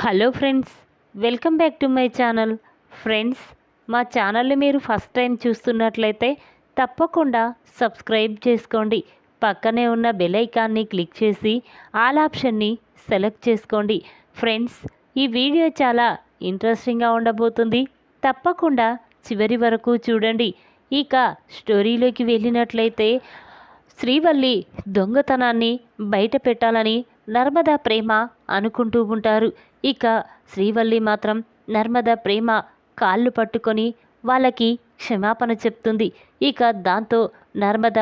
Hello friends welcome back to my channel. Friends మా ఛానల్ని మీరు ఫస్ట్ టైం చూస్తున్నట్లయితే తప్పకుండా సబ్స్క్రైబ్ చేసుకోండి. పక్కనే ఉన్న బెల్ ఐకాన్ని క్లిక్ చేసి ఆల్ ఆప్షన్ని సెలెక్ట్ చేసుకోండి. ఫ్రెండ్స్ ఈ వీడియో చాలా ఇంట్రెస్టింగ్గా ఉండబోతుంది. తప్పకుండా చివరి వరకు చూడండి. ఇక స్టోరీలోకి వెళ్ళినట్లయితే శ్రీవల్లి దొంగతనాన్ని బయట పెట్టాలని నర్మదా ప్రేమ అనుకుంటూ ఉంటారు. ఇక శ్రీవల్లి మాత్రం నర్మదా ప్రేమ కాళ్ళు పట్టుకొని వాళ్ళకి క్షమాపణ చెప్తుంది. ఇక దాంతో నర్మద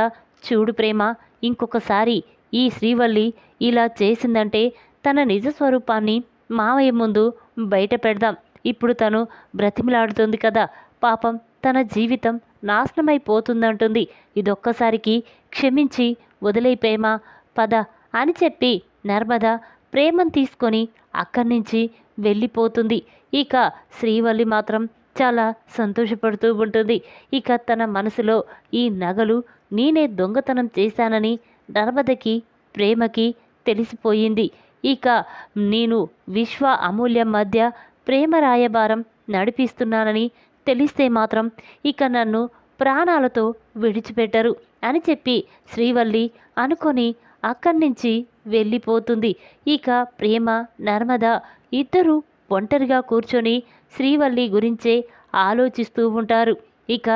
చూడు ప్రేమ ఇంకొకసారి ఈ శ్రీవల్లి ఇలా చేసిందంటే తన నిజ స్వరూపాన్ని మావయ్య ముందు బయట పెడదాం. ఇప్పుడు తను బ్రతిమలాడుతుంది కదా పాపం తన జీవితం నాశనమైపోతుందంటుంది. ఇదొక్కసారికి క్షమించి వదిలేపేమా పద అని చెప్పి నర్మద ప్రేమను తీసుకొని అక్కడి నుంచి వెళ్ళిపోతుంది. ఇక శ్రీవల్లి మాత్రం చాలా సంతోషపడుతూ ఉంటుంది. ఇక తన మనసులో ఈ నగలు నేనే దొంగతనం చేశానని నర్మదకి ప్రేమకి తెలిసిపోయింది. ఇక నేను విశ్వ అమూల్యం మధ్య ప్రేమ రాయబారం నడిపిస్తున్నానని తెలిస్తే మాత్రం ఇక నన్ను ప్రాణాలతో విడిచిపెట్టరు అని చెప్పి శ్రీవల్లి అనుకొని అక్కడి నుంచి వెళ్ళిపోతుంది. ఇక ప్రేమ నర్మద ఇద్దరు ఒంటరిగా కూర్చొని శ్రీవల్లి గురించే ఆలోచిస్తూ ఉంటారు. ఇక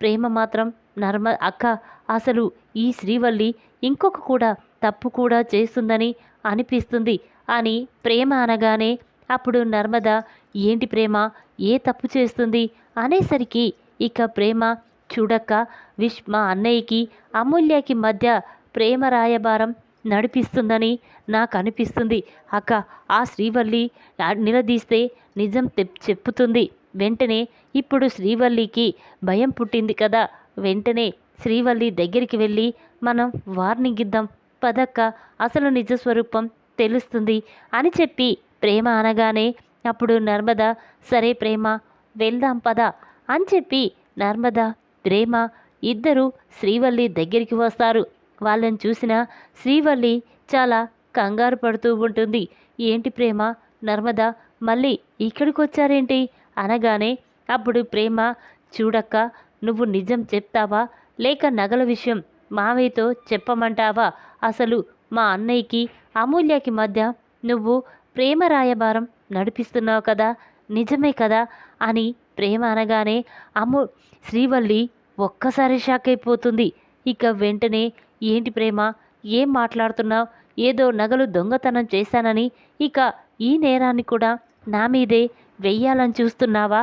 ప్రేమ మాత్రం నర్మ అక్క అసలు ఈ శ్రీవల్లి ఇంకొక కూడా తప్పు కూడా చేస్తుందని అనిపిస్తుంది అని ప్రేమ అనగానే అప్పుడు నర్మద ఏంటి ప్రేమ? ఏ తప్పు చేస్తుంది? అనేసరికి ఇక ప్రేమ చూడక్క విష్ మా అన్నయ్యకి అమూల్యకి మధ్య ప్రేమ రాయబారం నడిపిస్తుందని నాకు అనిపిస్తుంది అక్క ఆ శ్రీవల్లి నిలదీస్తే నిజం చెప్పుతుంది. వెంటనే ఇప్పుడు శ్రీవల్లికి భయం పుట్టింది కదా. వెంటనే శ్రీవల్లి దగ్గరికి వెళ్ళి మనం వార్నింగ్ ఇద్దాం. పదక్క అసలు నిజ స్వరూపం తెలుస్తుంది అని చెప్పి ప్రేమ అనగానే అప్పుడు నర్మద సరే ప్రేమ వెళ్దాం పద అని చెప్పి నర్మద ప్రేమ ఇద్దరు శ్రీవల్లి దగ్గరికి వస్తారు. వాళ్ళని చూసిన శ్రీవల్లి చాలా కంగారు పడుతూ ఉంటుంది. ఏంటి ప్రేమ? నర్మద మళ్ళీ ఇక్కడికి వచ్చారేంటి? అనగానే అప్పుడు ప్రేమ చూడక్క నువ్వు నిజం చెప్తావా? లేక నగల విషయం మావయ్యతో చెప్పమంటావా? అసలు మా అన్నయ్యకి అమూల్యకి మధ్య నువ్వు ప్రేమ రాయబారం నడిపిస్తున్నావు కదా? నిజమే కదా? అని ప్రేమ అనగానే అము శ్రీవల్లి ఒక్కసారి షాక్ అయిపోతుంది. ఇక వెంటనే ఏంటి ప్రేమ? ఏం మాట్లాడుతున్నావు? ఏదో నగలు దొంగతనం చేశానని ఇక ఈ నేరాన్ని కూడా నా మీదే వెయ్యాలని చూస్తున్నావా?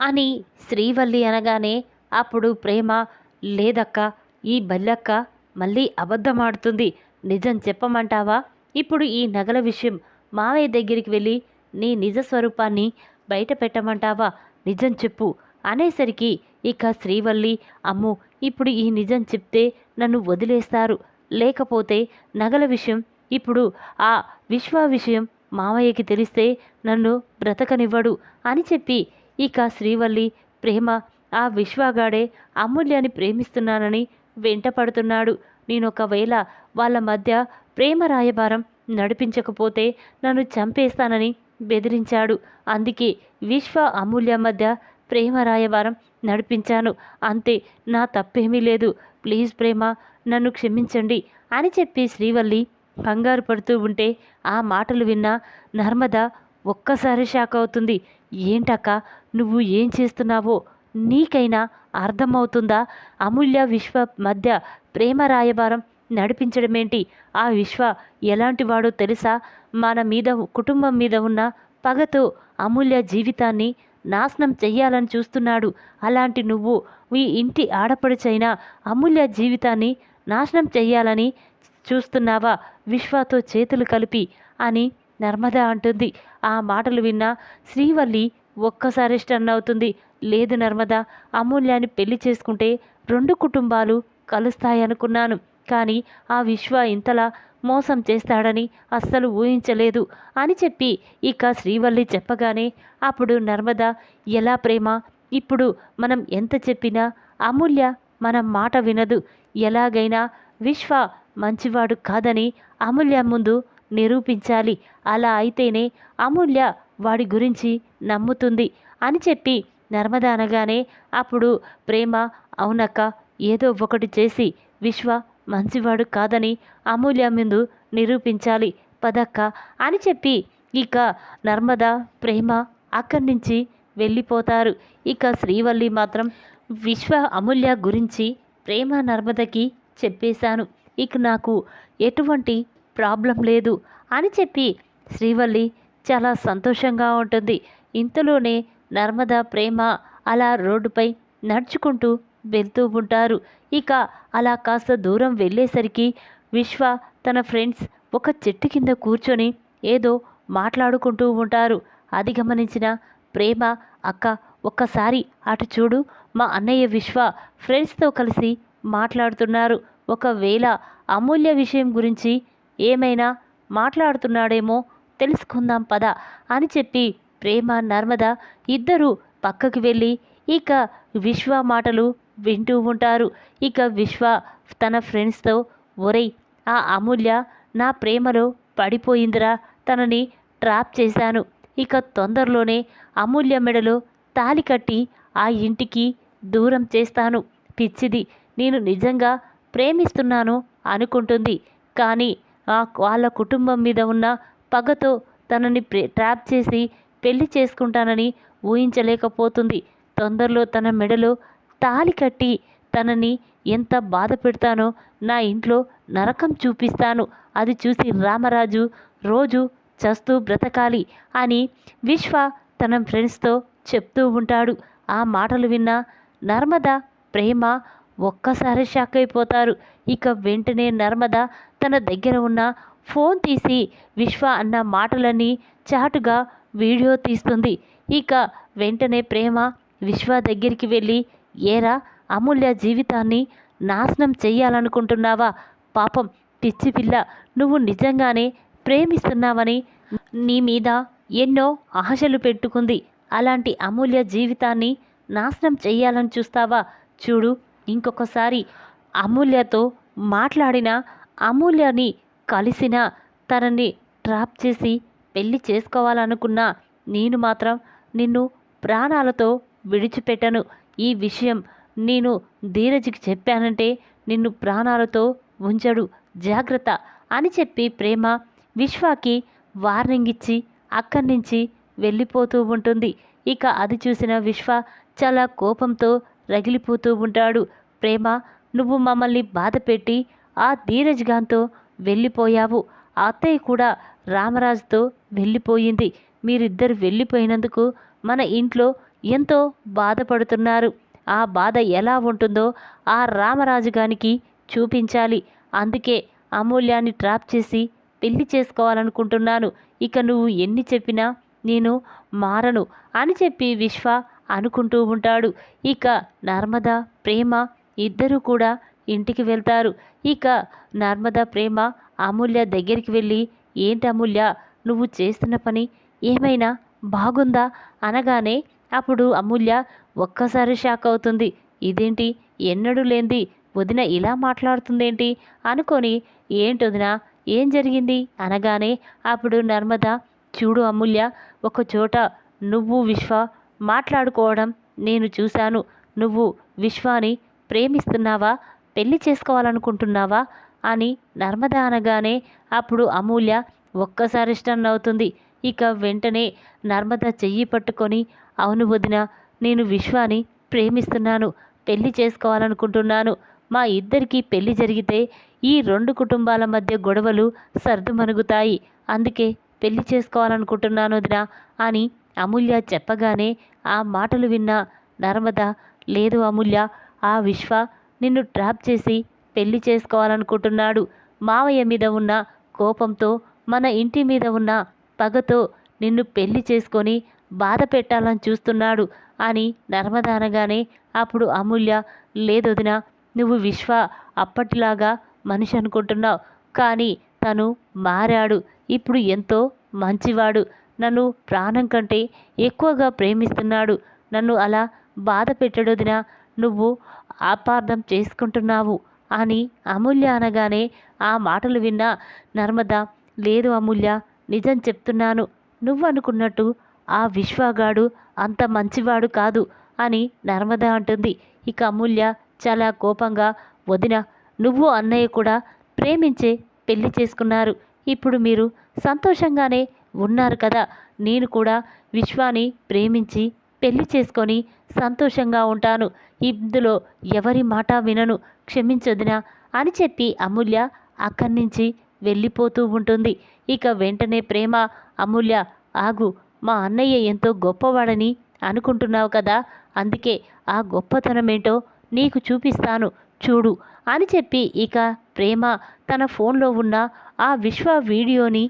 అని శ్రీవల్లి అనగానే అప్పుడు ప్రేమ లేదక్క ఈ బల్లక్క మళ్ళీ అబద్ధమాడుతుంది. నిజం చెప్పమంటావా? ఇప్పుడు ఈ నగల విషయం మావయ్య దగ్గరికి వెళ్ళి నీ నిజ స్వరూపాన్ని బయట పెట్టమంటావా? నిజం చెప్పు. అనేసరికి ఇక శ్రీవల్లి అమ్ము ఇప్పుడు ఈ నిజం చెప్తే నన్ను వదిలేస్తారు. లేకపోతే నగల విషయం ఇప్పుడు ఆ విశ్వ విషయం మావయ్యకి తెలిస్తే నన్ను బ్రతకనివ్వడు అని చెప్పి ఇక శ్రీవల్లి ప్రేమ ఆ విశ్వగాడే అమూల్యాన్ని ప్రేమిస్తున్నానని వెంటపడుతున్నాడు. నేనొకవేళ వాళ్ళ మధ్య ప్రేమ రాయబారం నడిపించకపోతే నన్ను చంపేస్తానని బెదిరించాడు. అందుకే విశ్వ అమూల్య మధ్య ప్రేమ రాయబారం నడిపించాను. అంతే నా తప్పేమీ లేదు. ప్లీజ్ ప్రేమ నన్ను క్షమించండి అని చెప్పి శ్రీవల్లి కంగారు పడుతూ ఉంటే ఆ మాటలు విన్న నర్మద ఒక్కసారి షాక్ అవుతుంది. ఏంటక్క నువ్వు ఏం చేస్తున్నావో? నీకైనా అర్థమవుతుందా? అమూల్య విశ్వ మధ్య ప్రేమ రాయబారం నడిపించడమేంటి? ఆ విశ్వ ఎలాంటి వాడో తెలుసా? మన మీద కుటుంబం మీద ఉన్న పగతో అమూల్య జీవితాన్ని నాశనం చెయ్యాలని చూస్తున్నాడు. అలాంటి నువ్వు మీ ఇంటి ఆడపడుచైనా అమూల్య జీవితాన్ని నాశనం చెయ్యాలని చూస్తున్నావా? విశ్వతో చేతులు కలిపి అని నర్మద అంటుంది. ఆ మాటలు విన్న శ్రీవల్లి ఒక్కసారి స్టన్ అవుతుంది. లేదు నర్మద అమూల్యాన్ని పెళ్ళి చేసుకుంటే రెండు కుటుంబాలు కలుస్తాయనుకున్నాను. కానీ ఆ విశ్వ ఇంతలా మోసం చేస్తాడని అస్సలు ఊహించలేదు అని చెప్పి ఇక శ్రీవల్లి చెప్పగానే అప్పుడు నర్మద ఎలా ప్రేమ? ఇప్పుడు మనం ఎంత చెప్పినా అమూల్య మన మాట వినదు. ఎలాగైనా విశ్వ మంచివాడు కాదని అమూల్య ముందు నిరూపించాలి. అలా అయితేనే అమూల్య వాడి గురించి నమ్ముతుంది అని చెప్పి నర్మద అనగానే అప్పుడు ప్రేమ అవునక్క ఏదో ఒకటి చేసి విశ్వ మంచివాడు కాదని అమూల్య ముందు నిరూపించాలి. పదక్క! అని చెప్పి ఇక నర్మద ప్రేమ అక్కడి నుంచి వెళ్ళిపోతారు. ఇక శ్రీవల్లి మాత్రం విశ్వ అమూల్య గురించి ప్రేమ నర్మదకి చెప్పేశాను. ఇక నాకు ఎటువంటి ప్రాబ్లం లేదు అని చెప్పి శ్రీవల్లి చాలా సంతోషంగా ఉంటుంది. ఇంతలోనే నర్మద ప్రేమ అలా రోడ్డుపై నడుచుకుంటూ వెళ్తూ ఉంటారు. ఇక అలా కాస్త దూరం వెళ్ళేసరికి విశ్వ తన ఫ్రెండ్స్ ఒక చెట్టు కింద కూర్చొని ఏదో మాట్లాడుకుంటూ ఉంటారు. అది గమనించిన ప్రేమ అక్క ఒక్కసారి అటు చూడు మా అన్నయ్య విశ్వ ఫ్రెండ్స్తో కలిసి మాట్లాడుతున్నారు. ఒకవేళ అమూల్య విషయం గురించి ఏమైనా మాట్లాడుతున్నాడేమో తెలుసుకుందాం పద అని చెప్పి ప్రేమ నర్మద ఇద్దరూ పక్కకి వెళ్ళి ఇక విశ్వ మాటలు వింటూ ఉంటారు. ఇక విశ్వ తన ఫ్రెండ్స్తో ఒరై ఆ అమూల్య నా ప్రేమలో పడిపోయిందిరా తనని ట్రాప్ చేశాను. ఇక తొందరలోనే అమూల్య మెడలో తాలి కట్టి ఆ ఇంటికి దూరం చేస్తాను. పిచ్చిది నేను నిజంగా ప్రేమిస్తున్నాను అనుకుంటుంది. కానీ ఆ వాళ్ళ కుటుంబం మీద ఉన్న పగతో తనని ప్రే ట్రాప్ చేసి పెళ్ళి చేసుకుంటానని ఊహించలేకపోతుంది. తొందరలో తన మెడలో తాలి కట్టి తనని ఎంత బాధ పెడతానో నా ఇంట్లో నరకం చూపిస్తాను. అది చూసి రామరాజు రోజు చస్తూ బ్రతకాలి అని విశ్వ తన ఫ్రెండ్స్తో చెప్తూ ఉంటాడు. ఆ మాటలు విన్న నర్మద ప్రేమ ఒక్కసారి షాక్ అయిపోతారు. ఇక వెంటనే నర్మద తన దగ్గర ఉన్న ఫోన్ తీసి విశ్వ అన్న మాటలన్నీ చాటుగా వీడియో తీస్తుంది. ఇక వెంటనే ప్రేమ విశ్వ దగ్గరికి వెళ్ళి ఏరా అమూల్య జీవితాన్ని నాశనం చెయ్యాలనుకుంటున్నావా? పాపం పిచ్చి పిల్ల నువ్వు నిజంగానే ప్రేమిస్తున్నావని నీ మీద ఎన్నో ఆశలు పెట్టుకుంది. అలాంటి అమూల్య జీవితాన్ని నాశనం చెయ్యాలని చూస్తావా? చూడు ఇంకొకసారి అమూల్యతో మాట్లాడిన అమూల్యని కలిసిన తనని ట్రాప్ చేసి పెళ్ళి చేసుకోవాలనుకున్నా నేను మాత్రం నిన్ను ప్రాణాలతో విడిచిపెట్టను. ఈ విషయం నేను ధీరజ్కి చెప్పానంటే నిన్ను ప్రాణాలతో ఉంచడు జాగ్రత్త అని చెప్పి ప్రేమ విశ్వాకి వార్నింగ్ ఇచ్చి అక్కడి నుంచి వెళ్ళిపోతూ ఉంటుంది. ఇక అది చూసిన విశ్వ చాలా కోపంతో రగిలిపోతూ ఉంటాడు. ప్రేమ నువ్వు మమ్మల్ని బాధపెట్టి ఆ ధీరజ్ గాంతో వెళ్ళిపోయావు. ఆ అత్తయ్య కూడా రామరాజుతో వెళ్ళిపోయింది. మీరిద్దరు వెళ్ళిపోయినందుకు మన ఇంట్లో ఎంతో బాధపడుతున్నారు. ఆ బాధ ఎలా ఉంటుందో ఆ రామరాజుగానికి చూపించాలి. అందుకే అమూల్యాన్ని ట్రాప్ చేసి పెళ్ళి చేసుకోవాలనుకుంటున్నాను. ఇక నువ్వు ఎన్ని చెప్పినా నేను మారను అని చెప్పి విశ్వ అనుకుంటూ ఉంటాడు. ఇక నర్మద ప్రేమ ఇద్దరూ కూడా ఇంటికి వెళ్తారు. ఇక నర్మద ప్రేమ అమూల్య దగ్గరికి వెళ్ళి ఏంటి అమూల్య నువ్వు చేస్తున్న పని ఏమైనా బాగుందా? అనగానే అప్పుడు అమూల్య ఒక్కసారి షాక్ అవుతుంది. ఇదేంటి? ఎన్నడూ లేంది వదిన ఇలా మాట్లాడుతుందేంటి? అనుకొని ఏంటి వదిన? ఏం జరిగింది? అనగానే అప్పుడు నర్మద చూడు అమూల్య ఒక చోట నువ్వు విశ్వ మాట్లాడుకోవడం నేను చూశాను. నువ్వు విశ్వాని ప్రేమిస్తున్నావా? పెళ్ళి చేసుకోవాలనుకుంటున్నావా? అని నర్మద అనగానే అప్పుడు అమూల్య ఒక్కసారి ఇష్టం అవుతుంది. ఇక వెంటనే నర్మద చెయ్యి పట్టుకొని అవును వదిన నేను విశ్వాని ప్రేమిస్తున్నాను పెళ్ళి చేసుకోవాలనుకుంటున్నాను. మా ఇద్దరికి పెళ్ళి జరిగితే ఈ రెండు కుటుంబాల మధ్య గొడవలు సర్దుమణుగుతాయి. అందుకే పెళ్ళి చేసుకోవాలనుకుంటున్నాను వదిన అని అమూల్య చెప్పగానే ఆ మాటలు విన్న నర్మద లేదు అమూల్య ఆ విశ్వ నిన్ను ట్రాప్ చేసి పెళ్ళి చేసుకోవాలనుకుంటున్నాడు. మావయ్య మీద ఉన్న కోపంతో మన ఇంటి మీద ఉన్న పగతో నిన్ను పెళ్ళి చేసుకొని బాధ పెట్టాలని చూస్తున్నాడు అని నర్మదానగానే అప్పుడు అమూల్య లేదొదిన నువ్వు విశ్వ అప్పటిలాగా మనిషి అనుకుంటున్నావు. కానీ తను మారాడు. ఇప్పుడు ఎంతో మంచివాడు. నన్ను ప్రాణం కంటే ఎక్కువగా ప్రేమిస్తున్నాడు. నన్ను అలా బాధ పెట్టడొదిన నువ్వు అపార్థం చేసుకుంటున్నావు అని అమూల్య అనగానే ఆ మాటలు విన్న నర్మద లేదు అమూల్య నిజం చెప్తున్నాను. నువ్వు అనుకున్నట్టు ఆ విశ్వగాడు అంత మంచివాడు కాదు అని నర్మద అంటుంది. ఇక అమూల్య చాలా కోపంగా వదిన నువ్వు అన్నయ్య కూడా ప్రేమించే పెళ్ళి చేసుకున్నారు. ఇప్పుడు మీరు సంతోషంగానే ఉన్నారు కదా. నేను కూడా విశ్వాని ప్రేమించి పెళ్ళి చేసుకొని సంతోషంగా ఉంటాను. ఇందులో ఎవరి మాట వినను క్షమించొదినా అని చెప్పి అమూల్య అక్కడి నుంచి వెళ్ళిపోతూ ఉంటుంది. ఇక వెంటనే ప్రేమ అమూల్య ఆగు మా అన్నయ్య ఎంతో గొప్పవాడని అనుకుంటున్నావు కదా అందుకే ఆ గొప్పతనం ఏంటో నీకు చూపిస్తాను చూడు అని చెప్పి ఇక ప్రేమ తన ఫోన్లో ఉన్న ఆ విశ్వ వీడియోని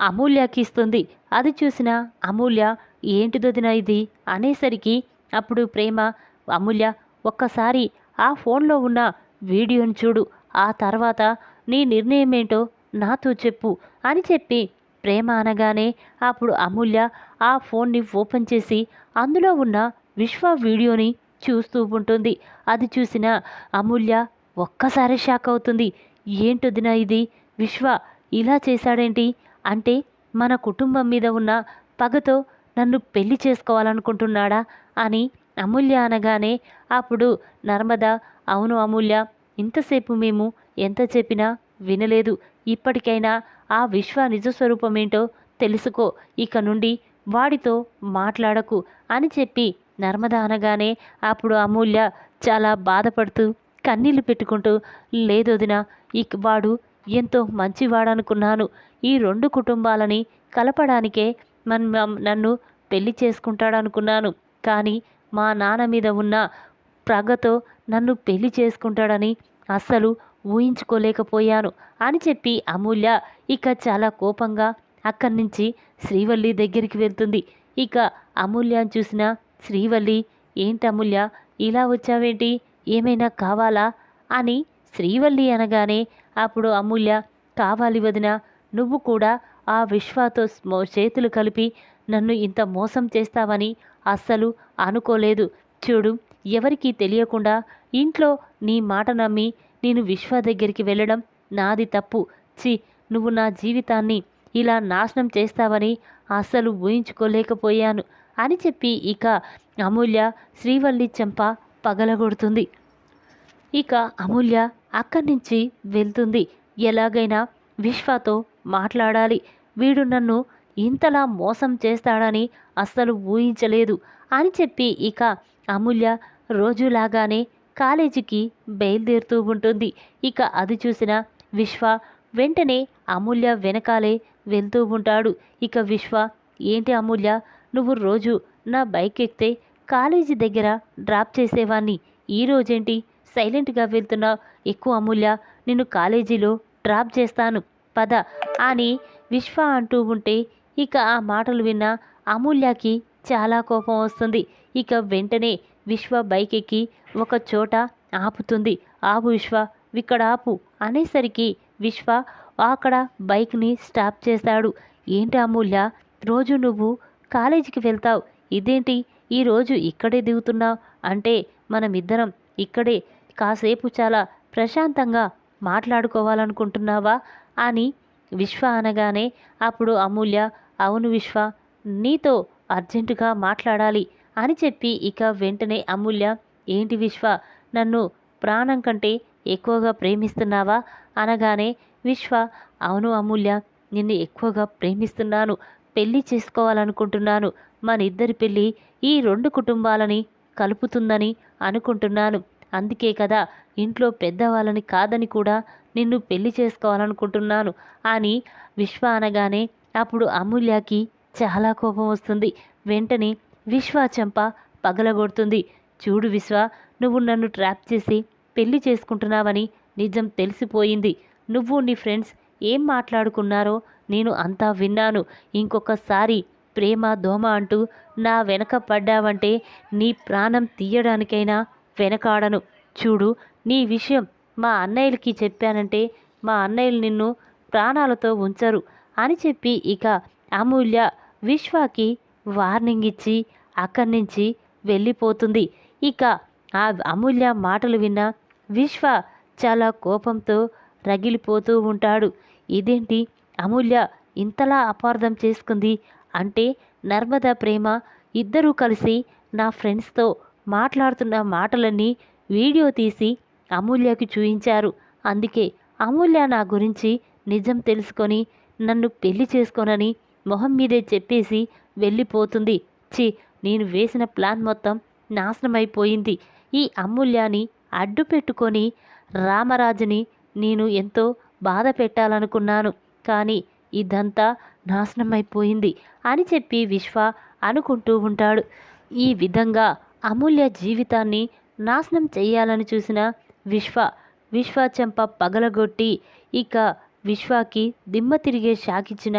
అమూల్యకి ఇస్తుంది. అది చూసిన అమూల్య ఏంటి ఇది? అనేసరికి అప్పుడు ప్రేమ అమూల్య ఒక్కసారి ఆ ఫోన్లో ఉన్న వీడియోని చూడు ఆ తర్వాత నీ నిర్ణయం ఏంటో నాతో చెప్పు అని చెప్పి ప్రేమ అనగానే అప్పుడు అమూల్య ఆ ఫోన్ని ఓపెన్ చేసి అందులో ఉన్న విశ్వ వీడియోని చూస్తూ ఉంటుంది. అది చూసిన అమూల్య ఒక్కసారి షాక్ అవుతుంది. ఏంటొదినా ఇది? విశ్వ ఇలా చేశాడేంటి? అంటే మన కుటుంబం మీద ఉన్న పగతో నన్ను పెళ్ళి చేసుకోవాలనుకుంటున్నాడా? అని అమూల్య అనగానే అప్పుడు నర్మద అవును అమూల్య ఇంతసేపు మేము ఎంత చెప్పినా వినలేదు. ఇప్పటికైనా ఆ విశ్వ నిజస్వరూపమేంటో తెలుసుకో. ఇక నుండి వాడితో మాట్లాడకు అని చెప్పి నర్మద అనగానే అప్పుడు అమూల్య చాలా బాధపడుతూ కన్నీళ్ళు పెట్టుకుంటూ లేదొదిన ఇక వాడు ఎంతో మంచివాడనుకున్నాను. ఈ రెండు కుటుంబాలని కలపడానికే మన్ నన్ను పెళ్ళి చేసుకుంటాడనుకున్నాను. కానీ మా నాన్న మీద ఉన్న ప్రగతో నన్ను పెళ్ళి చేసుకుంటాడని అస్సలు ఊహించుకోలేకపోయాను అని చెప్పి అమూల్య ఇక చాలా కోపంగా అక్కడి నుంచి శ్రీవల్లి దగ్గరికి వెళ్తుంది. ఇక అమూల్యని చూసిన శ్రీవల్లి ఏంటి అమూల్య ఇలా వచ్చావేంటి? ఏమైనా కావాలా? అని శ్రీవల్లి అనగానే అప్పుడు అమూల్య కావాలి వదిన నువ్వు కూడా ఆ విశ్వాతో స్మో- చేతులు కలిపి నన్ను ఇంత మోసం చేస్తావని అస్సలు అనుకోలేదు. చూడు ఎవరికీ తెలియకుండా ఇంట్లో నీ మాట నమ్మి నేను విశ్వ దగ్గరికి వెళ్ళడం నాది తప్పు. చి నువ్వు నా జీవితాన్ని ఇలా నాశనం చేస్తావని అస్సలు ఊహించుకోలేకపోయాను అని చెప్పి ఇక అమూల్య శ్రీవల్లి చెంప పగలగొడుతుంది. ఇక అమూల్య అక్కడి నుంచి వెళ్తుంది. ఎలాగైనా విశ్వతో మాట్లాడాలి. వీడు నన్ను ఇంతలా మోసం చేస్తాడని అస్సలు ఊహించలేదు అని చెప్పి ఇక అమూల్య రోజులాగానే కాలేజీకి బయలుదేరుతూ ఉంటుంది. ఇక అది చూసిన విశ్వ వెంటనే అమూల్య వెనకాలే వెళ్తూ ఉంటాడు. ఇక విశ్వ ఏంటి అమూల్య? నువ్వు రోజు నా బైక్ ఎక్కితే కాలేజీ దగ్గర డ్రాప్ చేసేవాన్ని ఈ రోజేంటి సైలెంట్గా వెళ్తున్నావు? ఎక్కువ అమూల్య నిన్ను కాలేజీలో డ్రాప్ చేస్తాను. పద అని విశ్వ అంటూ ఉంటే ఇక ఆ మాటలు విన్న అమూల్యకి చాలా కోపం వస్తుంది. ఇక వెంటనే విశ్వ బైక్ ఎక్కి ఒక చోట ఆపుతుంది. ఆపు విశ్వ ఇక్కడ ఆపు అనేసరికి విశ్వ అక్కడ బైక్ని స్టాప్ చేశాడు ఏంటి అమూల్య రోజు నువ్వు కాలేజీకి వెళ్తావు. ఇదేంటి? ఈరోజు ఇక్కడే దిగుతున్నావు అంటే మనమిద్దరం ఇక్కడే కాసేపు చాలా ప్రశాంతంగా మాట్లాడుకోవాలనుకుంటున్నావా అని విశ్వ అనగానే అప్పుడు అమూల్య అవును విశ్వ నీతో అర్జెంటుగా మాట్లాడాలి. అని చెప్పి ఇక వెంటనే అమూల్య ఏంటి విశ్వ నన్ను ప్రాణం కంటే ఎక్కువగా ప్రేమిస్తున్నావా? అనగానే విశ్వ అవును అమూల్య నిన్ను ఎక్కువగా ప్రేమిస్తున్నాను పెళ్ళి చేసుకోవాలనుకుంటున్నాను. మన ఇద్దరి పెళ్ళి ఈ రెండు కుటుంబాలని కలుపుతుందని అనుకుంటున్నాను. అందుకే కదా ఇంట్లో పెద్దవాళ్ళని కాదని కూడా నిన్ను పెళ్ళి చేసుకోవాలనుకుంటున్నాను అని విశ్వ అనగానే అప్పుడు అమూల్యకి చాలా కోపం వస్తుంది. వెంటనే విశ్వ చెంప పగలగొడుతుంది. చూడు విశ్వ నువ్వు నన్ను ట్రాప్ చేసి పెళ్ళి చేసుకుంటున్నావని నిజం తెలిసిపోయింది. నువ్వు నీ ఫ్రెండ్స్ ఏం మాట్లాడుకున్నారో నేను అంతా విన్నాను. ఇంకొకసారి ప్రేమ దోమ అంటూ నా వెనక పడ్డావంటే నీ ప్రాణం తీయడానికైనా వెనకాడను. చూడు నీ విషయం మా అన్నయ్యలకి చెప్పానంటే మా అన్నయ్యలు నిన్ను ప్రాణాలతో ఉంచరు అని చెప్పి ఇక అమూల్య విశ్వాకి వార్నింగ్ ఇచ్చి అక్కడి నుంచి వెళ్ళిపోతుంది. ఇక ఆ అమూల్య మాటలు విన్న విశ్వ చాలా కోపంతో రగిలిపోతూ ఉంటాడు. ఇదేంటి? అమూల్య ఇంతలా అపార్థం చేసుకుంది అంటే నర్మద ప్రేమ ఇద్దరూ కలిసి నా ఫ్రెండ్స్తో మాట్లాడుతున్న మాటలన్నీ వీడియో తీసి అమూల్యకి చూయించారు. అందుకే అమూల్య నా గురించి నిజం తెలుసుకొని నన్ను పెళ్ళి చేసుకోనని మొహం మీదే చెప్పేసి వెళ్ళిపోతుంది. చి నేను వేసిన ప్లాన్ మొత్తం నాశనమైపోయింది. ఈ అమూల్యాన్ని అడ్డు పెట్టుకొని రామరాజుని నేను ఎంతో బాధ పెట్టాలనుకున్నాను. కానీ ఇదంతా నాశనమైపోయింది అని చెప్పి విశ్వ అనుకుంటూ ఉంటాడు. ఈ విధంగా అమూల్య జీవితాన్ని నాశనం చేయాలని చూసిన విశ్వ విశ్వ చెంప పగలగొట్టి ఇక విశ్వాకి దిమ్మ తిరిగే షాకిచ్చిన